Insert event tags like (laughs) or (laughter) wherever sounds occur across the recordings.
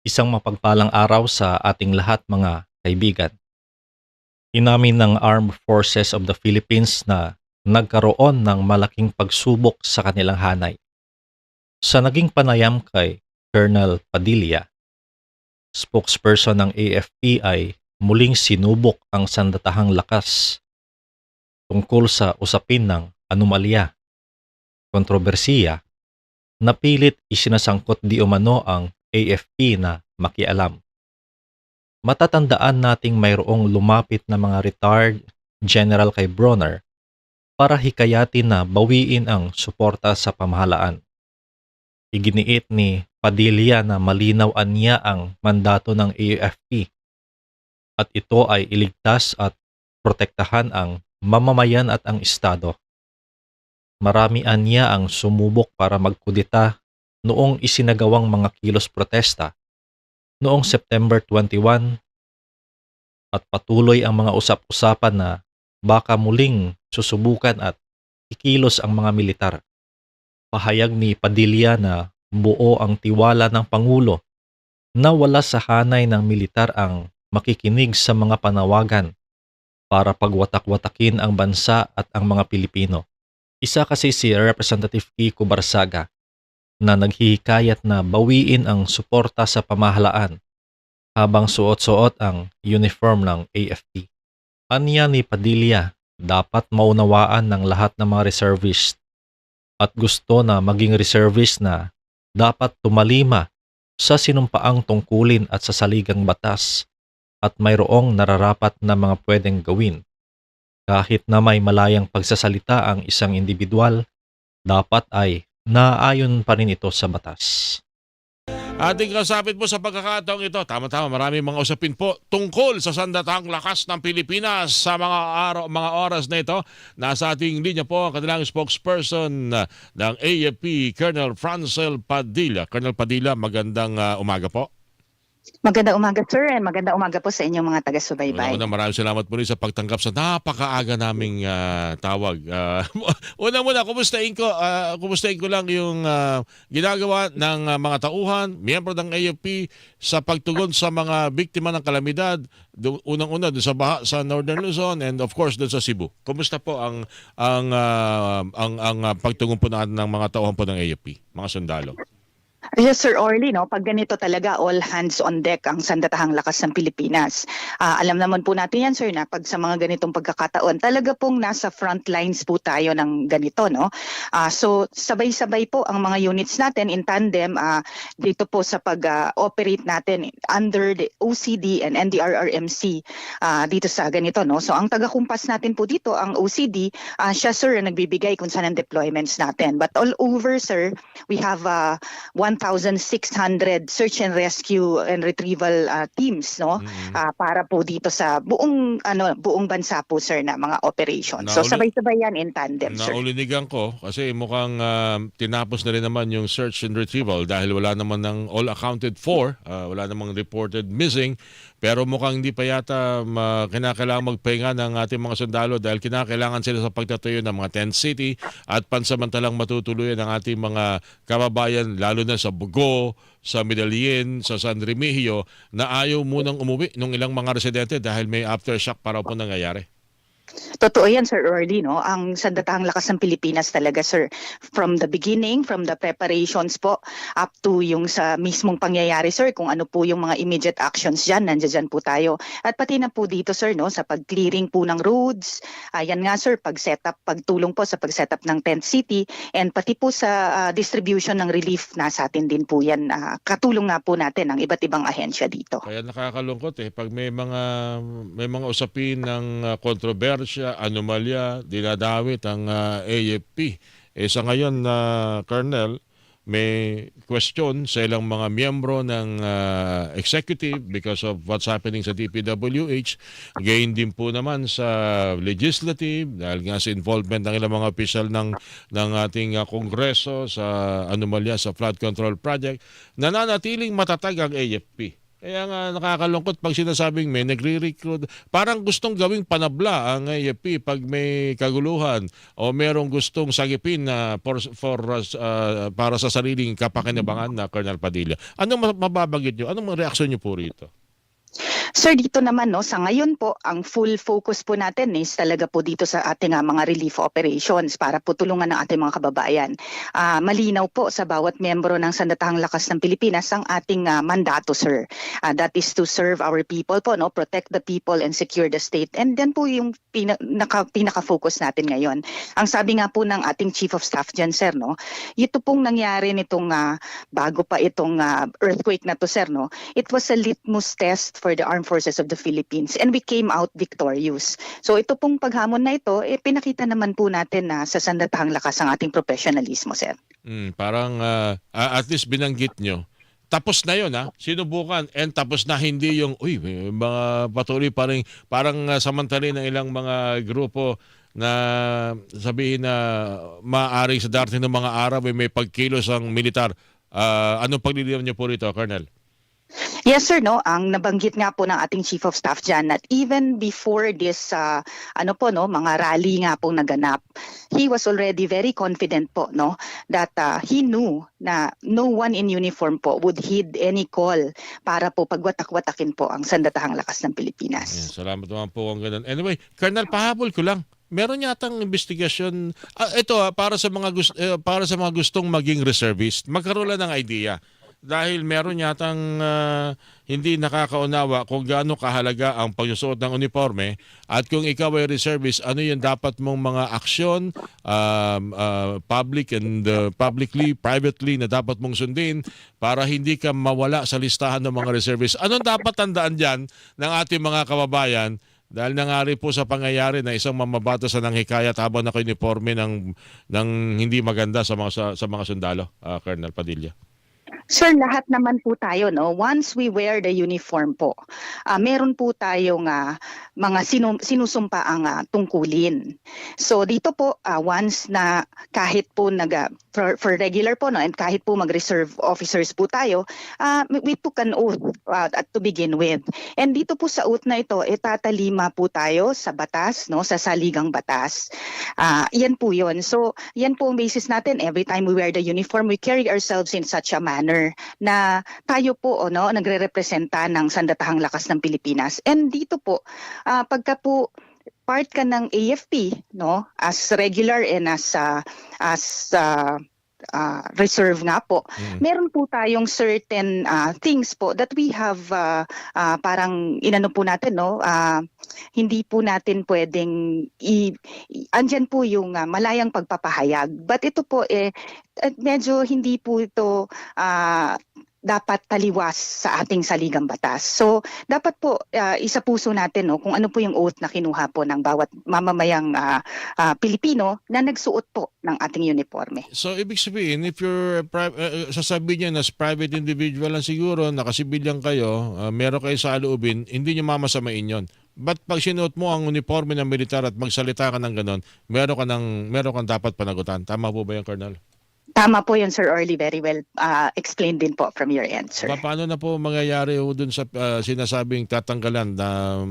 Isang mapagpalang araw sa ating lahat mga kaibigan. Inamin ng Armed Forces of the Philippines na nagkaroon ng malaking pagsubok sa kanilang hanay. Sa naging panayam kay Colonel Padilla, spokesperson ng AFP ay muling sinubok ang sandatahang lakas tungkol sa usapin ng anomalya, kontrobersiya, na pilit isinasangkot di umano ang AFP na makialam. Matatandaan nating mayroong lumapit na mga retired general kay Bronner para hikayatin na bawiin ang suporta sa pamahalaan. Iginiit ni Padilla na malinaw niya ang mandato ng AFP at ito ay iligtas at protektahan ang mamamayan at ang Estado. Marami niya ang sumubok para magkudita noong isinagawang mga kilos protesta noong September 21 at patuloy ang mga usap-usapan na baka muling susubukan at ikilos ang mga militar. Pahayag ni Padilla na buo ang tiwala ng Pangulo na wala sa hanay ng militar ang makikinig sa mga panawagan para pagwatak-watakin ang bansa at ang mga Pilipino. Isa kasi si Representative Kiko Barsaga na naghihikayat na bawiin ang suporta sa pamahalaan habang suot-suot ang uniform ng AFP. Anya ni Padilla, dapat maunawaan ng lahat ng mga reservist at gusto na maging reservist na dapat tumalima sa sinumpaang tungkulin at sa saligang batas at mayroong nararapat na mga pwedeng gawin. Kahit na may malayang pagsasalita ang isang individual, dapat ay naaayon pa rin ito sa batas. Ating kasapit po sa pagkakataong ito, tama-tama maraming mga usapin po tungkol sa sandatang lakas ng Pilipinas sa mga araw, mga oras na ito. Nasa ating linya po ang kanilang spokesperson ng AFP, Colonel Francel Padilla. Colonel Padilla, magandang uh, umaga po. Maganda umaga sir and maganda umaga po sa inyong mga taga-subaybay. Una, maraming salamat po rin sa pagtanggap sa napakaaga naming uh, tawag. Uh, (laughs) una muna, kumustahin ko, uh, kumustahin ko lang yung uh, ginagawa ng uh, mga tauhan, miyembro ng AFP sa pagtugon sa mga biktima ng kalamidad, unang-una doon sa baha sa Northern Luzon and of course doon sa Cebu. Kumusta po ang ang uh, ang ang uh, pagtugon po ng mga tauhan po ng AFP, mga sundalo? Yes Sir Orly, no, pag ganito talaga all hands on deck ang sandatahang lakas ng Pilipinas. Ah, alam naman po natin yan sir na pag sa mga ganitong pagkakataon, talaga pong nasa front lines po tayo ng ganito. No? Ah, so sabay-sabay po ang mga units natin in tandem ah, dito po sa pag-operate natin under the OCD and NDRRMC ah, dito sa ganito. No? So ang taga-kumpas natin po dito, ang OCD, ah, siya sir nagbibigay kung saan ang deployments natin. But all over sir, we have ah, 1,600 search and rescue and retrieval uh, teams no Mhm. Ah, para po dito sa buong ano buong bansa po sir na mga operations. So Nauli- sabay-sabay yan in tandem sir. Naulinigan ko kasi mukhang ah, tinapos na rin naman yung search and retrieval dahil wala naman ng all accounted for, ah, wala namang reported missing. Pero mukhang hindi pa yata kinakailangan magpahinga ng ating mga sundalo dahil kinakailangan sila sa pagtatuyo ng mga tent city at pansamantalang matutuluyan ng ating mga kababayan lalo na sa Bugo, sa Medellin, sa San Remigio na ayaw munang umuwi ng ilang mga residente dahil may aftershock para po nangyayari. Totoo yan Sir Early no. Ang sandatahang lakas ng Pilipinas talaga sir from the beginning, from the preparations po up to yung sa mismong pangyayari sir kung ano po yung mga immediate actions diyan, nandiyan po tayo. At pati na po dito sir no sa pag-clearing po ng roads. Ayan nga sir, pag-setup, pagtulong po sa pag-setup ng tent city and pati po sa ah, distribution ng relief nasa atin din po yan. Ah, katulong nga po natin ang iba't ibang ahensya dito. Kaya nakakalungkot eh pag may mga may mga usapin ng uh, kontrobersya, anomalya, dinadawit ang uh, AFP. Eh sa ngayon na Colonel, may question sa ilang mga miyembro ng uh, executive because of what's happening sa DPWH. Gain din po naman sa legislative dahil nga sa involvement ng ilang mga opisyal ng ng ating uh, kongreso sa anomalya sa flood control project. Nananatiling matatag ang AFP. Kaya nga nakakalungkot pag sinasabing may nagre-recruit. Parang gustong gawing panabla ang AFP pag may kaguluhan o merong gustong sagipin na for, for uh, para sa sariling kapakinabangan na Colonel Padilla. Anong ma- mababagit nyo? Anong reaksyon nyo po rito? Sir, dito naman no, sa ngayon po, ang full focus po natin is talaga po dito sa ating ah, mga relief operations para po tulungan ng ating mga kababayan. Ah, malinaw po sa bawat miyembro ng Sandatahang Lakas ng Pilipinas ang ating ah, mandato, sir. Ah, that is to serve our people po, no, protect the people and secure the state. And then po yung pina, naka, pinaka-focus natin ngayon. Ang sabi nga po ng ating Chief of Staff dyan, sir, no, ito pong nangyari nitong ah, bago pa itong ah, earthquake na to, sir, no, it was a litmus test for the armed forces of the Philippines and we came out victorious. So ito pong paghamon na ito, eh, pinakita naman po natin na sa sandatahang lakas ang ating professionalismo, sir. Mm, parang ah, ah, at least binanggit nyo. Tapos na yun ha, sinubukan and tapos na hindi yung, uy, mga patuloy pa rin, parang uh, samantalin ng ilang mga grupo na sabihin na maaari sa darating ng mga araw ay may pagkilos ang militar. Ah, anong paglilinaw niyo po rito, Colonel? Yes sir no, ang nabanggit nga po ng ating Chief of Staff diyan that even before this uh, ano po no, mga rally nga pong naganap, he was already very confident po no that uh, he knew na no one in uniform po would heed any call para po pagwatak-watakin po ang sandatahang lakas ng Ayan, Pilipinas. salamat naman po ang ganun. Anyway, Colonel, pahabol ko lang. Meron yatang investigasyon. Ah, ito ah, para sa mga gust- eh, para sa mga gustong maging reservist, magkaroon lang ng idea. Dahil meron yatang ah, hindi nakakaunawa kung gaano kahalaga ang pagsusuot ng uniforme at kung ikaw ay reservist, ano yung dapat mong mga aksyon um, ah, public and uh, publicly, privately na dapat mong sundin para hindi ka mawala sa listahan ng mga reservists. Anong dapat tandaan dyan ng ating mga kababayan dahil nangari po sa pangyayari na isang mamabata sa nanghikayat habang naka-uniforme ng, ng hindi maganda sa mga, sa, sa mga sundalo, ah, Colonel Padilla. Sir, lahat naman po tayo, no? Once we wear the uniform po, ah, meron po tayong ah, mga sinu- sinusumpa ang ah, tungkulin. So dito po, ah, once na kahit po nag, ah, for, for regular po, no? And kahit po mag-reserve officers po tayo, ah, we took an oath at to begin with. And dito po sa oath na ito, itatalima po tayo sa batas, no? Sa saligang batas. Ah, yan po yun. So, yan po ang basis natin. Every time we wear the uniform, we carry ourselves in such a manner na tayo po ano, nagre-representa ng sandatahang lakas ng Pilipinas. And dito po, ah, pagka po part ka ng AFP, no, as regular and as ah, as ah, ah, reserve nga po, Mm. meron po tayong certain ah, things po that we have ah, ah, parang inano po natin no? Ah, hindi po natin pwedeng i, i- andyan po yung ah, malayang pagpapahayag. But ito po eh medyo hindi po ito ah, dapat taliwas sa ating saligang batas. So, dapat po ah, isa puso natin no kung ano po yung oath na kinuha po ng bawat mamamayang ah, ah, Pilipino na nagsuot po ng ating uniforme. So, ibig sabihin, if you're, uh, uh, sasabihin niya na private individual lang siguro, nakasibilyan kayo, uh, meron kayo sa aloobin, hindi niyo mamasamain yon. But pag sinuot mo ang uniforme ng militar at magsalita ka ng ganon, meron ka, ng, meron kang dapat panagutan. Tama po ba yan, Colonel? Tama po yun, Sir Orly. Very well ah, explained din po from your end, sir. Pa- Paano na po mangyayari ho dun sa uh, sinasabing tatanggalan na,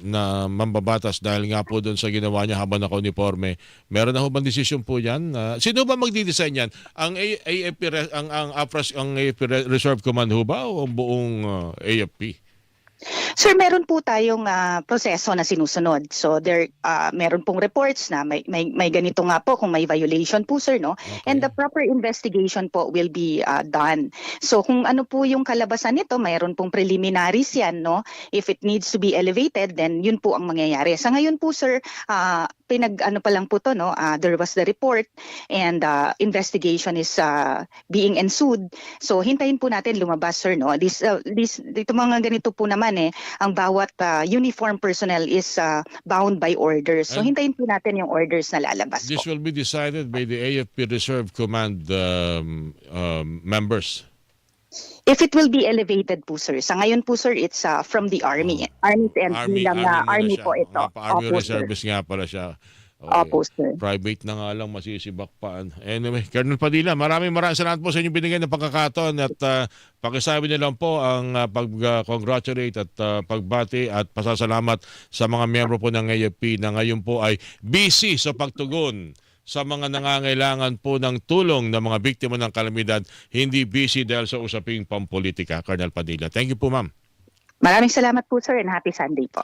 na mambabatas dahil nga po dun sa ginawa niya habang naka-uniforme? Meron na ho bang desisyon po yan? Uh, sino ba magdi-design yan? Ang AFP, ang, ang, AFRAS, ang AFP Re- Reserve Command ho ba o ang buong uh, AFP? Sir, meron po tayong ah, proseso na sinusunod. So there ah, meron pong reports na may, may may ganito nga po kung may violation po sir no. Okay. And the proper investigation po will be ah, done. So kung ano po yung kalabasan nito, mayroon pong preliminaries yan no. If it needs to be elevated, then yun po ang mangyayari. Sa ngayon po sir, ah, pinag ano pa lang po to no. ah, there was the report and ah, investigation is ah, being ensued. So hintayin po natin lumabas sir no. This uh, this dito mga ganito po naman eh ang bawat ah, uniform personnel is ah, bound by orders. So And- hintayin po natin yung orders na lalabas This po. will be decided by the AFP Reserve Command um, um, members. If it will be elevated po sir. Sa ngayon po sir it's ah, from the army. Army and Army, army, ah, muna army siya. po ito. Pa, Army Opo, sir. Reservice nga pala siya. Okay. Opo, sir. Private na nga lang masisibakpaan. Anyway, Colonel Padilla, maraming maraming salamat po sa inyong binigay na pagkakataon at uh, pakisabi niyo lang po ang ah, pag-congratulate at ah, pagbati at pasasalamat sa mga miyembro po ng AFP na ngayon po ay busy sa pagtugon sa mga nangangailangan po ng tulong ng mga biktima ng kalamidad, hindi busy dahil sa usaping pampolitika. Colonel Padilla. Thank you po, ma'am. Maraming salamat po, sir, and happy Sunday po.